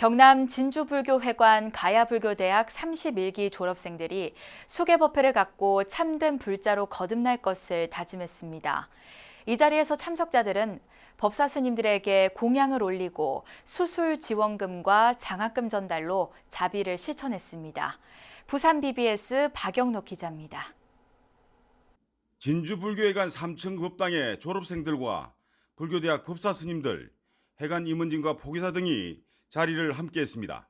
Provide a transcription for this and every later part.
경남 진주불교회관 가야불교대학 31기 졸업생들이 수계법회를 갖고 참된 불자로 거듭날 것을 다짐했습니다. 이 자리에서 참석자들은 법사 스님들에게 공양을 올리고 수술 지원금과 장학금 전달로 자비를 실천했습니다. 부산 BBS 박영록 기자입니다. 진주불교회관 3층 법당의 졸업생들과 불교대학 법사 스님들, 해관 임원진과 포기사 등이 자리를 함께 했습니다.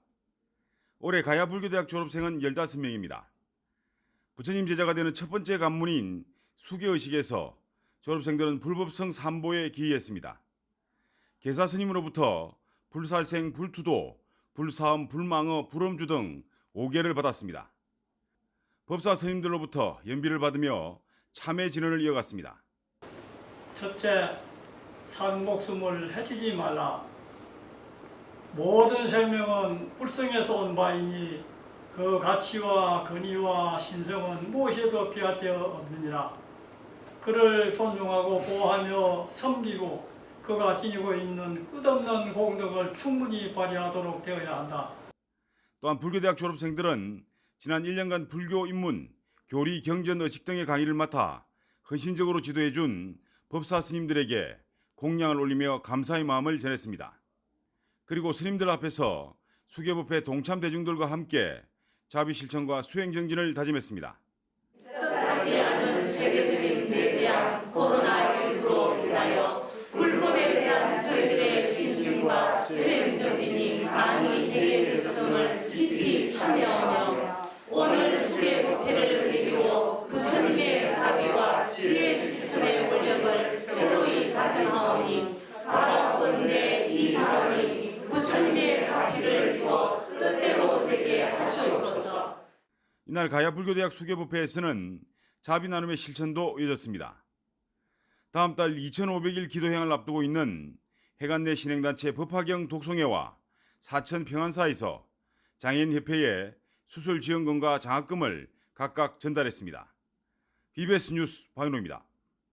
올해 가야 불교대학 졸업생은 15명입니다. 부처님 제자가 되는 첫 번째 관문인 수계의식에서 졸업생들은 불법성 삼보에 기의했습니다. 계사 스님으로부터 불살생, 불투도, 불사음, 불망어, 불엄주 등 5개를 받았습니다. 법사 스님들로부터 연비를 받으며 참회 진언을 이어갔습니다. 첫째, 산 목숨을 해치지 말라. 모든 생명은 불성에서 온 바이니 그 가치와 근위와 신성은 무엇에도 데 없느니라. 그를 존중하고 보호하며 섬기고 그가 지니고 있는 끝없는 공덕을 충분히 발휘하도록 되어야 한다. 또한 불교대학 졸업생들은 지난 1년간 불교 입문, 교리, 경전, 의식 등의 강의를 맡아 헌신적으로 지도해 준 법사 스님들에게 공양을 올리며 감사의 마음을 전했습니다. 그리고 스님들 앞에서 수계법회 동참 대중들과 함께 자비 실천과 수행 정진을 다짐했습니다. 이날 가야 불교대학 수계법회에서는 자비 나눔의 실천도 이어졌습니다. 다음 달 2,500일 기도행을 앞두고 있는 해관 내 신행단체 법화경 독송회와 사천 평안사에서 장애인협회에 수술 지원금과 장학금을 각각 전달했습니다. BBS 뉴스 박인호입니다.